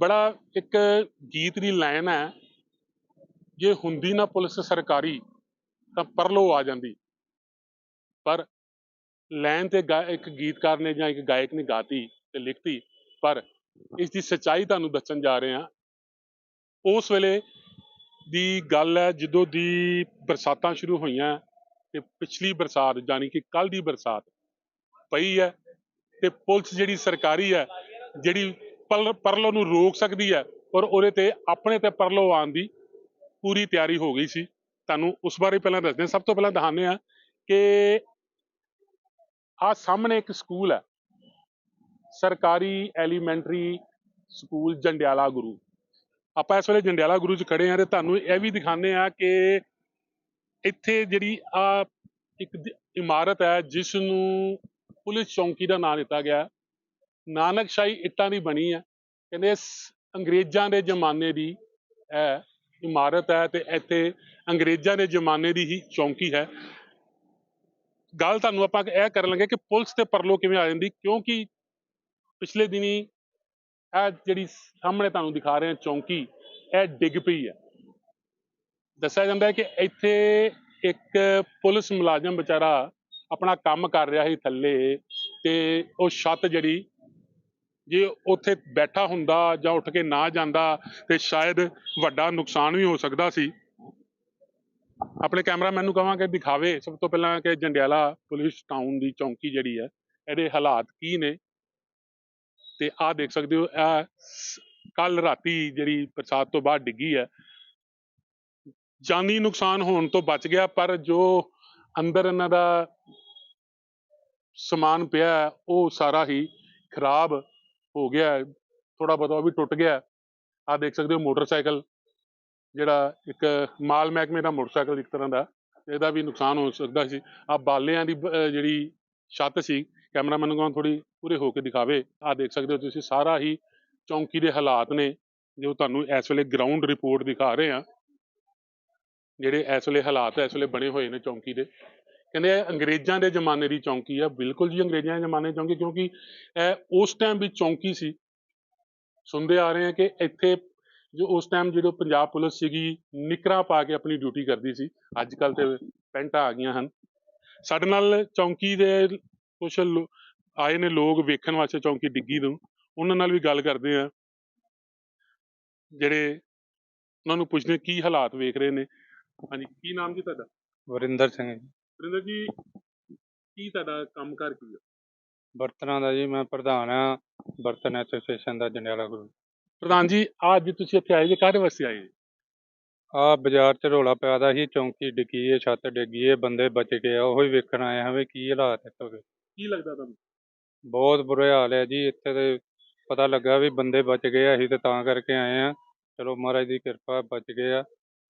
ਬੜਾ ਇੱਕ ਗੀਤ ਦੀ ਲਾਈਨ ਹੈ। ਜੇ ਹੁੰਦੀ ਨਾ ਪੁਲਿਸ ਸਰਕਾਰੀ, ਤਾਂ ਪਰਲੋ ਆ ਜਾਂਦੀ। ਪਰ ਲਾਈਨ ਤੇ ਗਾ- ਇੱਕ ਗੀਤਕਾਰ ਨੇ ਜਾਂ ਇੱਕ ਗਾਇਕ ਨੇ ਗਾਤੀ ਤੇ ਲਿਖਤੀ, ਪਰ ਇਸ ਦੀ ਸੱਚਾਈ ਤੁਹਾਨੂੰ ਦੱਸਣ ਜਾ ਰਹੇ ਹਾਂ। ਉਸ ਵੇਲੇ ਦੀ ਗੱਲ ਹੈ, ਜਦੋਂ ਦੀ ਬਰਸਾਤਾਂ ਸ਼ੁਰੂ ਹੋਈਆਂ ਤੇ ਪਿਛਲੀ ਬਰਸਾਤ ਜਾਨੀ ਕਿ ਕੱਲ ਦੀ ਬਰਸਾਤ ਪਈ ਹੈ ਤੇ ਪੁਲਿਸ ਜਿਹੜੀ ਸਰਕਾਰੀ ਹੈ, ਜਿਹੜੀ ਪਲ- ਪਰਲੋ ਨੂੰ ਰੋਕ ਸਕਦੀ ਹੈ ਔਰ ਉਹਦੇ ਤੇ ਆਪਣੇ ਤੇ ਪਰਲੋ ਆਉਣ ਦੀ ਪੂਰੀ ਤਿਆਰੀ ਹੋ ਗਈ ਸੀ। ਤੁਹਾਨੂੰ ਉਸ ਬਾਰੇ ਪਹਿਲਾਂ ਦੱਸਦੇ ਹਾਂ। ਸਭ ਤੋਂ ਪਹਿਲਾਂ ਦਿਖਾਉਂਦੇ ਹਾਂ ਕਿ ਆ ਸਾਹਮਣੇ ਇੱਕ ਸਕੂਲ ਹੈ। ਸਰਕਾਰੀ ਐਲੀਮੈਂਟਰੀ ਸਕੂਲ ਜੰਡਿਆਲਾ ਗੁਰੂ। ਆਪਾਂ ਇਸ ਵੇਲੇ ਜੰਡਿਆਲਾ ਗੁਰੂ 'ਚ ਖੜੇ ਹਾਂ ਤੇ ਤੁਹਾਨੂੰ ਇਹ ਵੀ ਦਿਖਾਉਂਦੇ ਆ ਕਿ ਇੱਥੇ ਜਿਹੜੀ ਆ ਇੱਕ ਇਮਾਰਤ ਹੈ, ਜਿਸ ਨੂੰ ਪੁਲਿਸ ਚੌਂਕੀ ਦਾ ਨਾਮ ਦਿੱਤਾ ਗਿਆ ਨਾਨਕਸ਼ਾਹੀ ਇੱਟਾਂ ਦੀ ਬਣੀ ਹੈ। ਕਹਿੰਦੇ ਅੰਗਰੇਜ਼ਾਂ ਦੇ ਜ਼ਮਾਨੇ ਦੀ ਇਹ ਇਮਾਰਤ ਹੈ ਤੇ ਇੱਥੇ ਅੰਗਰੇਜ਼ਾਂ ਦੇ ਜ਼ਮਾਨੇ ਦੀ ਹੀ ਚੌਂਕੀ ਹੈ। ਗੱਲ ਤੁਹਾਨੂੰ ਆਪਾਂ ਇਹ ਕਰਨ ਲੱਗੇ ਕਿ ਪੁਲਿਸ ਤੇ ਪਰਲੋ ਕਿਵੇਂ ਆ ਜਾਂਦੀ, ਕਿਉਂਕਿ ਪਿਛਲੇ ਦਿਨੀ ਇਹ ਜਿਹੜੀ ਸਾਹਮਣੇ ਤੁਹਾਨੂੰ ਦਿਖਾ ਰਹੇ ਹਾਂ ਚੌਂਕੀ, ਇਹ ਡਿੱਗ ਪਈ ਹੈ। ਦੱਸਿਆ ਜਾਂਦਾ ਹੈ ਕਿ ਇੱਥੇ ਇੱਕ ਪੁਲਿਸ ਮੁਲਾਜ਼ਮ ਵਿਚਾਰਾ ਆਪਣਾ ਕੰਮ ਕਰ ਰਿਹਾ ਸੀ ਥੱਲੇ ਤੇ ਉਹ ਛੱਤ ਜਿਹੜੀ ਜੇ ਉੱਥੇ ਬੈਠਾ ਹੁੰਦਾ ਜਾਂ ਉੱਠ ਕੇ ਨਾ ਜਾਂਦਾ, ਤੇ ਸ਼ਾਇਦ ਵੱਡਾ ਨੁਕਸਾਨ ਵੀ ਹੋ ਸਕਦਾ ਸੀ। ਆਪਣੇ ਕੈਮਰਾਮੈਨ ਨੂੰ ਕਹਾਂਗੇ ਦਿਖਾਵੇ ਸਭ ਤੋਂ ਪਹਿਲਾਂ ਕਿ ਜੰਡਿਆਲਾ ਪੁਲਿਸ ਟਾਊਨ ਦੀ ਚੌਂਕੀ ਜਿਹੜੀ ਹੈ, ਇਹਦੇ ਹਾਲਾਤ ਕੀ ਨੇ। ਤੇ ਆਹ ਦੇਖ ਸਕਦੇ ਹੋ ਇਹ ਕੱਲ ਰਾਤੀ ਜਿਹੜੀ ਬਰਸਾਤ ਤੋਂ ਬਾਅਦ ਡਿੱਗੀ ਹੈ। ਜਾਨੀ ਨੁਕਸਾਨ ਹੋਣ ਤੋਂ ਬਚ ਗਿਆ, ਪਰ ਜੋ ਅੰਦਰ ਇਹਨਾਂ ਦਾ ਸਮਾਨ ਪਿਆ ਉਹ ਸਾਰਾ ਹੀ ਖਰਾਬ ਹੋ ਗਿਆ ਥੋੜਾ ਬਹੁਤਾ ਉਹ ਵੀ ਟੁੱਟ ਗਿਆ ਆ ਦੇਖ ਸਕਦੇ ਹੋ ਮੋਟਰਸਾਈਕਲ, ਜਿਹੜਾ ਇੱਕ ਮਾਲ ਮਹਿਕਮੇ ਦਾ ਮੋਟਰਸਾਈਕਲ ਇੱਕ ਤਰ੍ਹਾਂ ਦਾ, ਇਹਦਾ ਵੀ ਨੁਕਸਾਨ ਹੋ ਸਕਦਾ ਸੀ। ਆ ਬਾਲਿਆਂ ਦੀ ਬ- ਜਿਹੜੀ ਛੱਤ ਸੀ, ਕੈਮਰਾਮੈਨ ਨੂੰ ਕਹਾਂ ਥੋੜੀ ਪੂਰੇ ਹੋ ਕੇ ਦਿਖਾਵੇ। ਆ ਦੇਖ ਸਕਦੇ ਹੋ ਤੁਸੀਂ, ਸਾਰਾ ਹੀ ਚੌਂਕੀ ਦੇ ਹਾਲਾਤ ਨੇ, ਜੋ ਤੁਹਾਨੂੰ ਇਸ ਵੇਲੇ ਗਰਾਊਂਡ ਰਿਪੋਰਟ ਦਿਖਾ ਰਹੇ ਆ ਜਿਹੜੇ ਇਸ ਵੇਲੇ ਹਾਲਾਤ, ਇਸ ਵੇਲੇ ਬਣੇ ਹੋਏ ਨੇ ਚੌਂਕੀ ਦੇ। ਕਹਿੰਦੇ ਇਹ ਅੰਗਰੇਜ਼ਾਂ ਦੇ ਜ਼ਮਾਨੇ ਦੀ ਚੌਂਕੀ ਆ। ਬਿਲਕੁਲ ਜੀ ਅੰਗਰੇਜ਼ਾਂ ਦੇ ਜ਼ਮਾਨੇ ਦੀ ਚੌਂਕੀ, ਕਿਉਂਕਿ ਇਹ ਉਸ ਟਾਈਮ ਵੀ ਚੌਂਕੀ ਸੀ। ਸੁਣਦੇ ਆ ਰਹੇ ਹਾਂ ਕਿ ਇੱਥੇ ਜੋ ਉਸ ਟਾਈਮ ਜਦੋਂ ਪੰਜਾਬ ਪੁਲਿਸ ਸੀਗੀ, ਨਿਕਰਾਂ ਪਾ ਕੇ ਆਪਣੀ ਡਿਊਟੀ ਕਰਦੀ ਸੀ। ਅੱਜ ਕੱਲ ਤੇ ਪੈਂਟਾਂ ਆ ਗਈਆਂ ਹਨ। ਸਾਡੇ ਨਾਲ ਚੌਂਕੀ ਦੇ ਕੁਝ ਆਏ ਨੇ ਲੋਕ ਵੇਖਣ ਵਾਸਤੇ ਚੌਂਕੀ ਡਿੱਗੀ ਨੂੰ। ਉਹਨਾਂ ਨਾਲ ਵੀ ਗੱਲ ਕਰਦੇ ਆ। ਜਿਹੜੇ ਉਹਨਾਂ ਨੂੰ ਪੁੱਛਦੇ ਕੀ ਹਾਲਾਤ ਵੇਖ ਰਹੇ ਨੇ? ਹਾਂਜੀ, ਕੀ ਨਾਮ ਜੀ ਤੁਹਾਡਾ? ਵਰਿੰਦਰ ਸਿੰਘ ਜੀ। ਵਰਿੰਦਰ ਜੀ ਕੀ ਤੁਹਾਡਾ ਕੰਮਕਾਰ ਕੀ ਹੈ ਬਰਤਨਾਂ ਦਾ ਜੀ ਮੈਂ ਪ੍ਰਧਾਨ ਆ ਬਰਤਨ ਐਸੋਸੀਏਸ਼ਨ ਦਾ ਜੰਡਿਆਲਾ ਗਰੁੱਪ ਪ੍ਰਧਾਨ ਜੀ ਅੱਜ ਤੁਸੀਂ ਇੱਥੇ ਆਏ ਜੇ ਕਾਹਦੇ ਵਾਸਤੇ ਆਏ? ਆ ਬਾਜ਼ਾਰ ਚ ਰੌਲਾ ਪਿਆ ਦਾ ਸੀ ਚੌਂਕੀ ਡਿੱਗੀ ਏ ਛੱਤ ਡਿੱਗੀ ਏ ਬੰਦੇ ਬਚ ਗਏ ਆ ਉਹੀ ਵੇਖਣ ਆਏ ਹਾਂ ਵੀ ਕੀ ਹਾਲਾਤ ਇੱਥੋਂ ਦੇ। ਕੀ ਲੱਗਦਾ ਤੁਹਾਨੂੰ? ਬਹੁਤ ਬੁਰੇ ਹਾਲ ਹੈ ਜੀ ਇੱਥੇ ਤੇ ਪਤਾ ਲੱਗਾ ਵੀ ਬੰਦੇ ਬਚ ਗਏ ਆ, ਅਸੀਂ ਤੇ ਤਾਂ ਕਰਕੇ ਆਏ ਆ। ਚਲੋ ਮਹਾਰਾਜ ਦੀ ਕਿਰਪਾ ਬਚ ਗਏ ਆ।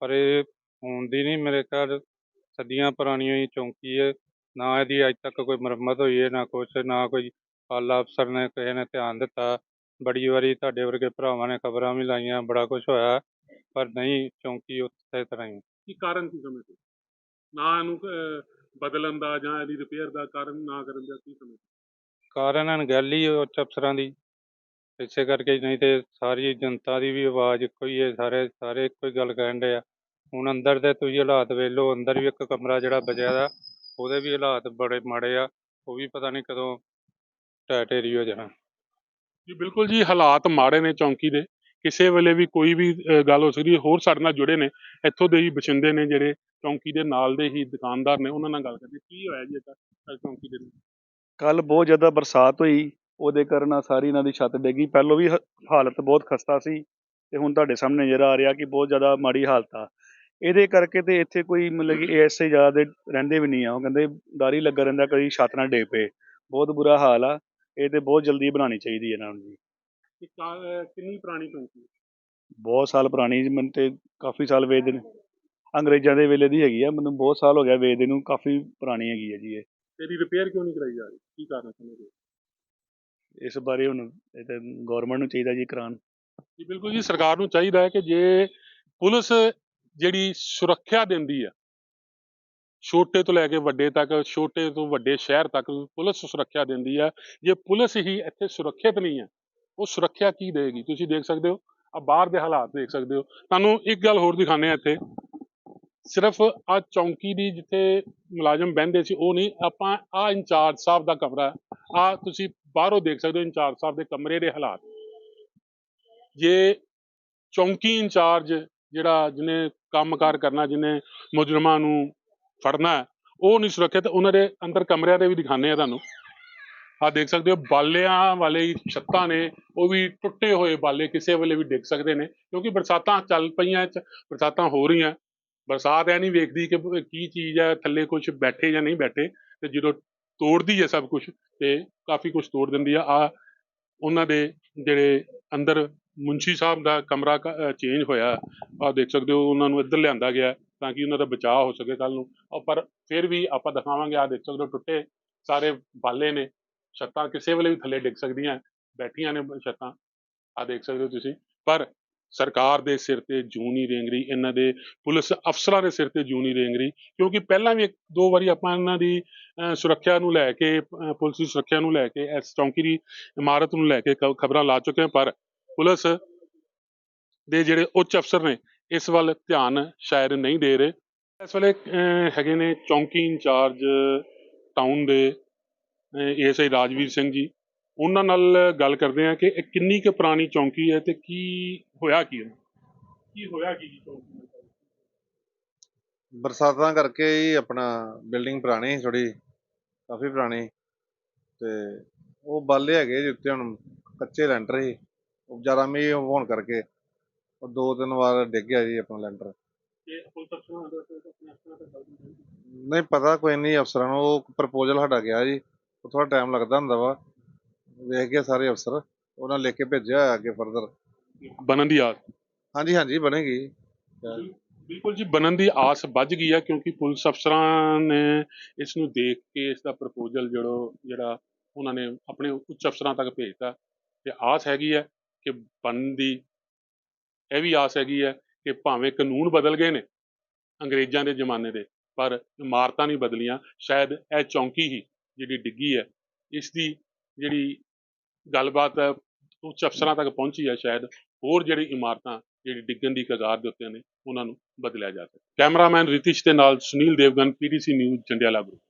ਪਰ ਇਹ ਹੋਣ ਦੀ ਨਹੀਂ ਮੇਰੇ ਖਿਆਲ ਸਦੀਆਂ ਪੁਰਾਣੀ ਹੋਈ ਚੌਂਕੀ ਹੈ। ਨਾ ਇਹਦੀ ਅੱਜ ਤੱਕ ਕੋਈ ਮੁਰੰਮਤ ਹੋਈ ਹੈ ਨਾ ਕੁਛ ਨਾ ਕੋਈ ਆਲਾ ਅਫਸਰ ਨੇ ਕਿਸੇ ਨੇ ਧਿਆਨ ਦਿੱਤਾ। ਬੜੀ ਵਾਰੀ ਤੁਹਾਡੇ ਵਰਗੇ ਭਰਾਵਾਂ ਨੇ ਖਬਰਾਂ ਵੀ ਲਾਈਆਂ ਬੜਾ ਕੁਝ ਹੋਇਆ ਪਰ ਨਹੀਂ ਚੌਂਕੀ ਉਸੇ ਤਰ੍ਹਾਂ ਹੀ ਕੀ ਕਾਰਨ ਕੀ ਸਮਝਦੇ ਨਾ ਇਹਨੂੰ ਅਹ, ਬਦਲਣ ਦਾ ਜਾਂ ਇਹਦੀ ਰਿਪੇਅਰ ਦਾ ਕਾਰਨ ਨਾ ਕਰਨ ਦਾ ਕੀ ਸਮਝਦੇ ਕਾਰਨ ਅਣਗਹਿਲੀ ਉੱਚ ਅਫਸਰਾਂ ਦੀ। ਇਸੇ ਕਰਕੇ ਹੀ ਨਹੀਂ ਤੇ ਸਾਰੀ ਜਨਤਾ ਦੀ ਵੀ ਆਵਾਜ਼ ਇੱਕੋ ਹੀ ਹੈ ਸਾਰੇ ਸਾਰੇ ਇੱਕੋ ਹੀ ਗੱਲ ਕਹਿਣ ਦੇ ਆ। ਹੁਣ ਅੰਦਰ ਦੇ ਤੁਸੀਂ ਹਾਲਾਤ ਵੇਖ ਲਓ ਅੰਦਰ ਵੀ ਇੱਕ ਕਮਰਾ ਜਿਹੜਾ ਬਚਿਆ ਦਾ ਉਹਦੇ ਵੀ ਹਾਲਾਤ ਬੜੇ ਮਾੜੇ ਆ ਉਹ ਵੀ ਪਤਾ ਨਹੀਂ ਕਦੋਂ ਢੇਰੀ ਹੋ ਜਾਣਾ। ਜੀ ਬਿਲਕੁਲ ਜੀ ਹਾਲਾਤ ਮਾੜੇ ਨੇ ਚੌਂਕੀ ਦੇ ਕਿਸੇ ਵੇਲੇ ਵੀ ਕੋਈ ਵੀ ਗੱਲ ਹੋ ਸਕਦੀ ਹੈ ਹੋਰ ਸਾਡੇ ਨਾਲ ਜੁੜੇ ਨੇ ਇੱਥੋਂ ਦੇ ਹੀ ਬਸ਼ਿੰਦੇ ਨੇ ਜਿਹੜੇ ਚੌਂਕੀ ਦੇ ਨਾਲ ਦੇ ਹੀ ਦੁਕਾਨਦਾਰ ਨੇ ਉਹਨਾਂ ਨਾਲ ਗੱਲ ਕਰਦੇ ਕੀ ਹੋਇਆ ਜੀ ਅੱਜ ਚੌਂਕੀ ਦੇ? ਕੱਲ ਬਹੁਤ ਜ਼ਿਆਦਾ ਬਰਸਾਤ ਹੋਈ ਉਹਦੇ ਕਾਰਨ ਆਹ ਸਾਰੀ ਇਹਨਾਂ ਦੀ ਛੱਤ ਡਿੱਗੀ ਪਹਿਲੋਂ ਵੀ ਹ- ਹਾਲਤ ਬਹੁਤ ਖਸਤਾ ਸੀ ਤੇ ਹੁਣ ਤੁਹਾਡੇ ਸਾਹਮਣੇ ਨਜ਼ਰ ਆ ਰਿਹਾ ਕਿ ਬਹੁਤ ਜ਼ਿਆਦਾ ਮਾੜੀ ਹਾਲਤ ਆ। ਇਹਦੇ ਕਰਕੇ ਤੇ ਇੱਥੇ ਕੋਈ ਮਤਲਬ ਕਿ ਐਸੇ ਜ਼ਿਆਦਾ ਦੇ ਰਹਿੰਦੇ ਵੀ ਨਹੀਂ ਆ। ਉਹ ਕਹਿੰਦੇ ਹੀ ਲੱਗਾ ਰਹਿੰਦਾ ਕਦੀ ਛੱਤ ਨਾ ਡਿੱਗ ਪਏ। ਬਹੁਤ ਬੁਰਾ ਹਾਲ ਆ। ਇਹ ਤੇ ਬਹੁਤ ਜਲਦੀ ਬਣਾਉਣੀ ਚਾਹੀਦੀ ਹੈ ਇਹਨਾਂ ਨੂੰ ਜੀ। ਕਿ ਕਾ- ਅਹ, ਕਿੰਨੀ ਪੁਰਾਣੀ ਹੈ? ਬਹੁਤ ਸਾਲ ਪੁਰਾਣੀ ਜੀ, ਮੈਨੂੰ ਤੇ ਕਾਫੀ ਸਾਲ ਵੇਚਦੇ ਨੇ ਅੰਗਰੇਜ਼ਾਂ ਦੇ ਵੇਲੇ ਦੀ ਹੈਗੀ ਆ। ਮੈਨੂੰ ਬਹੁਤ ਸਾਲ ਹੋ ਗਿਆ ਵੇਚਦੇ ਨੂੰ ਕਾਫੀ ਪੁਰਾਣੀ ਹੈਗੀ ਹੈ ਜੀ ਇਹ। ਇਹਦੀ ਰਿਪੇਅਰ ਕਿਉਂ ਨਹੀਂ ਕਰਾਈ ਜਾ ਰਹੀ? ਕੀ ਕਾਰਨ ਸਮਝਦੇ ਇਸ ਬਾਰੇ ਹੁਣ ਇਹ ਤੇ ਗਵਰਨਮੈਂਟ ਨੂੰ ਚਾਹੀਦਾ ਜੀ ਕਰਾਉਣ। ਜੀ ਬਿਲਕੁਲ ਜੀ ਸਰਕਾਰ ਨੂੰ ਚਾਹੀਦਾ ਹੈ ਕਿ ਜੇ ਪੁਲਿਸ ਜਿਹੜੀ ਸੁਰੱਖਿਆ ਦਿੰਦੀ ਹੈ ਛੋਟੇ ਤੋਂ ਲੈ ਕੇ ਵੱਡੇ ਤੱਕ, ਛੋਟੇ ਤੋਂ ਵੱਡੇ ਸ਼ਹਿਰ ਤੱਕ ਪੁਲਿਸ ਸੁਰੱਖਿਆ ਦਿੰਦੀ ਹੈ ਜੇ ਪੁਲਿਸ ਹੀ ਇੱਥੇ ਸੁਰੱਖਿਅਤ ਨਹੀਂ ਹੈ ਉਹ ਸੁਰੱਖਿਆ ਕੀ ਦੇਗੀ ਤੁਸੀਂ ਦੇਖ ਸਕਦੇ ਹੋ ਆ ਬਾਹਰ ਦੇ ਹਾਲਾਤ ਦੇਖ ਸਕਦੇ ਹੋ। ਤੁਹਾਨੂੰ ਇੱਕ ਗੱਲ ਹੋਰ ਦਿਖਾਣੇ ਆ ਇੱਥੇ। ਸਿਰਫ ਆ ਚੌਂਕੀ ਦੀ ਜਿੱਥੇ ਮੁਲਾਜ਼ਮ ਬਹਿੰਦੇ ਸੀ, ਉਹ ਨਹੀਂ, ਆਪਾਂ ਆ ਇੰਚਾਰਜ ਸਾਹਿਬ ਦਾ ਕਮਰਾ ਆ ਤੁਸੀਂ ਬਾਹਰੋਂ ਦੇਖ ਸਕਦੇ ਹੋ ਇੰਚਾਰਜ ਸਾਹਿਬ ਦੇ ਕਮਰੇ ਦੇ ਹਾਲਾਤ। ਜੇ ਚੌਂਕੀ ਇੰਚਾਰਜ ਜਿਹੜਾ ਜਿਹਨੇ ਕੰਮਕਾਰ ਕਰਨਾ, ਜਿਹਨੇ ਮੁਜਰਮਾਂ ਨੂੰ ਫੜਨਾ ਉਹ ਨਹੀਂ ਸੁਰੱਖਿਅਤ। ਉਹਨਾਂ ਦੇ ਅੰਦਰ ਕਮਰਿਆਂ ਦੇ ਵੀ ਦਿਖਾਣੇ ਆ ਤੁਹਾਨੂੰ। ਆ ਦੇਖ ਸਕਦੇ ਹੋ, ਬਾਲਿਆਂ ਵਾਲੇ ਛੱਤਾਂ ਨੇ, ਉਹ ਵੀ ਟੁੱਟੇ ਹੋਏ ਬਾਲੇ, ਕਿਸੇ ਵੇਲੇ ਵੀ ਡਿੱਗ ਸਕਦੇ ਨੇ, ਕਿਉਂਕਿ ਬਰਸਾਤਾਂ ਚੱਲ ਪਈਆਂ, ਚ ਬਰਸਾਤਾਂ ਹੋ ਰਹੀਆਂ। ਬਰਸਾਤ ਐ ਨਹੀਂ ਵੇਖਦੀ ਕਿ ਕੀ ਚੀਜ਼ ਹੈ, ਥੱਲੇ ਕੁਝ ਬੈਠੇ ਜਾਂ ਨਹੀਂ ਬੈਠੇ, ਤੇ ਜਦੋਂ ਤੋੜਦੀ ਹੈ ਸਭ ਕੁਝ ਤੇ ਕਾਫੀ ਕੁਝ ਤੋੜ ਦਿੰਦੀ ਆ। ਆ ਉਹਨਾਂ ਦੇ ਜਿਹੜੇ ਅੰਦਰ ਮੁੰਸ਼ੀ ਸਾਹਿਬ ਦਾ ਕਮਰਾ ਚੇਂਜ ਹੋਇਆ। ਆ ਦੇਖ ਸਕਦੇ ਹੋ, ਉਹਨਾਂ ਨੂੰ ਇੱਧਰ ਲਿਆਂਦਾ ਗਿਆ ਤਾਂ ਕਿ ਉਹਨਾਂ ਦਾ ਬਚਾਅ ਹੋ ਸਕੇ ਕੱਲ ਨੂੰ। ਪਰ ਫਿਰ ਵੀ ਆਪਾਂ ਦਿਖਾਵਾਂਗੇ ਆ ਦੇਖ ਸਕਦੇ ਹੋ, ਟੁੱਟੇ ਸਾਰੇ ਬਾਲੇ ਨੇ। ਛੱਤਾਂ ਕਿਸੇ ਵੇਲੇ ਵੀ ਥੱਲੇ ਡਿੱਗ ਸਕਦੀਆਂ ਬੈਠੀਆਂ ਨੇ ਛੱਤਾਂ। ਆ ਦੇਖ ਸਕਦੇ ਹੋ ਤੁਸੀਂ। ਪਰ ਸਰਕਾਰ ਦੇ ਸਿਰ ਤੇ ਜੂੰ ਨਹੀਂ ਰੇਂਗ ਰਹੀ। ਇਹਨਾਂ ਦੇ ਪੁਲਿਸ ਅਫਸਰਾਂ ਦੇ ਸਿਰ ਤੇ ਜੂੰ ਨਹੀਂ ਰੇਂਗ ਰਹੀ। ਕਿਉਂਕਿ ਪਹਿਲਾਂ ਵੀ ਇੱਕ, ਦੋ ਵਾਰੀ ਆਪਾਂ ਇਹਨਾਂ ਦੀ ਸੁਰੱਖਿਆ ਨੂੰ ਲੈ ਕੇ ਪੁਲਿਸ ਦੀ ਸੁਰੱਖਿਆ ਨੂੰ ਲੈ ਕੇ, ਇਸ ਚੌਂਕੀ ਦੀ ਇਮਾਰਤ ਨੂੰ ਲੈ ਕੇ ਖਬਰਾਂ ਲਾ ਚੁੱਕੇ ਹਾਂ। ਪਰ ਪੁਲਿਸ ਦੇ ਜਿਹੜੇ ਉੱਚ ਅਫਸਰ ਨੇ, ਇਸ ਵੱਲ ਧਿਆਨ ਸ਼ਾਇਦ ਨਹੀਂ ਦੇ ਰਹੇ। ਇਸ ਵੇਲੇ ਹੈਗੇ ਨੇ ਚੌਂਕੀ ਇੰਚਾਰਜ ਟਾਊਨ ਦੇ ਏਐਸਆਈ ਰਾਜਵੀਰ ਸਿੰਘ ਜੀ। ਉਹਨਾਂ ਨਾਲ ਗੱਲ ਕਰਦੇ ਆ ਕਿ ਇਹ ਕਿੰਨੀ ਕੁ ਪੁਰਾਣੀ ਚੌਂਕੀ ਹੈ ਤੇ ਕੀ ਹੋਇਆ ਕੀ ਇਹਨੂੰ? ਕੀ ਹੋਇਆ ਕੀ ਜੀ ਚੌਂਕੀ ਨੂੰ ਬਰਸਾਤਾਂ ਕਰਕੇ ਹੀ ਆਪਣਾ ਬਿਲਡਿੰਗ ਪੁਰਾਣੀ ਸੀ ਥੋੜੀ ਕਾਫੀ ਪੁਰਾਣੀ। ਤੇ ਉਹ ਬਾਲੇ ਹੈਗੇ ਜੀ ਉੱਤੇ, ਹੁਣ ਕੱਚੇ ਲੈਂਟਰ ਸੀ। ਜ਼ਿਆਦਾ ਮੀਂਹ ਹੋਣ ਕਰਕੇ ਉਹ ਦੋ ਤਿੰਨ ਵਾਰ ਡਿੱਗ ਗਿਆ ਜੀ ਆਪਣਾ ਲੈਂਟਰ। ਤੇ ਪੁਲਿਸ ਅਫਸਰਾਂ ਦਾ ਗੱਲ ਨਹੀਂ ਨਹੀਂ ਪਤਾ ਕੋਈ ਨਹੀਂ ਅਫਸਰਾਂ ਨੂੰ ਉਹ ਪ੍ਰਪੋਜ਼ਲ ਸਾਡਾ ਗਿਆ ਜੀ। ਉਹ ਥੋੜਾ ਟਾਈਮ ਲੱਗਦਾ ਹੁੰਦਾ ਵਾ। ਵੇਖ ਕੇ ਸਾਰੇ ਅਫਸਰ। ਉਹਨਾਂ ਲਿਖ ਕੇ ਭੇਜਿਆ ਹੋਇਆ ਅੱਗੇ ਫਰਦਰ ਬਣਨ ਦੀ ਆਸ। ਹਾਂਜੀ ਹਾਂਜੀ ਬਣੇਗੀ। ਬਿਲਕੁਲ ਜੀ ਬਣਨ ਦੀ ਆਸ ਵੱਜ ਗਈ ਹੈ ਕਿਉਂਕਿ ਪੁਲਿਸ ਅਫਸਰਾਂ ਨੇ ਇਸ ਨੂੰ ਦੇਖ ਕੇ ਇਸ ਦਾ ਪ੍ਰਪੋਜ਼ਲ ਜਿਹੜਾ ਜਿਹੜਾ ਉਹਨਾਂ ਨੇ ਆਪਣੇ ਉੱਚ ਅਫਸਰਾਂ ਤੱਕ ਭੇਜਤਾ। ਤੇ ਆਸ ਹੈਗੀ ਹੈ ਕਿ ਬਣਨ ਦੀ ਇਹ ਵੀ ਆਸ ਹੈਗੀ ਹੈ ਕਿ ਭਾਵੇਂ ਕਾਨੂੰਨ ਬਦਲ ਗਏ ਨੇ ਅੰਗਰੇਜ਼ਾਂ ਦੇ ਜ਼ਮਾਨੇ ਦੇ, ਪਰ ਇਮਾਰਤਾਂ ਨਹੀਂ ਬਦਲੀਆਂ, ਸ਼ਾਇਦ ਇਹ ਚੌਂਕੀ ਹੀ ਜਿਹੜੀ ਡਿੱਗੀ ਹੈ ਇਸ ਦੀ ਜਿਹੜੀ ਗੱਲਬਾਤ ਹੈ, ਉੱਚ ਅਫਸਰਾਂ ਤੱਕ ਪਹੁੰਚੀ ਹੈ, ਸ਼ਾਇਦ ਹੋਰ ਜਿਹੜੀ ਇਮਾਰਤਾਂ ਜਿਹੜੀ ਡਿੱਗਣ ਦੀ ਕਗਾਰ ਦੇ ਉੱਤੇ ਨੇ, ਉਹਨਾਂ ਨੂੰ ਬਦਲਿਆ ਜਾ ਸਕੇ। ਕੈਮਰਾਮੈਨ ਰਿਤਿਸ਼ ਦੇ ਨਾਲ Sunil Devgan PTC news, Jandiala group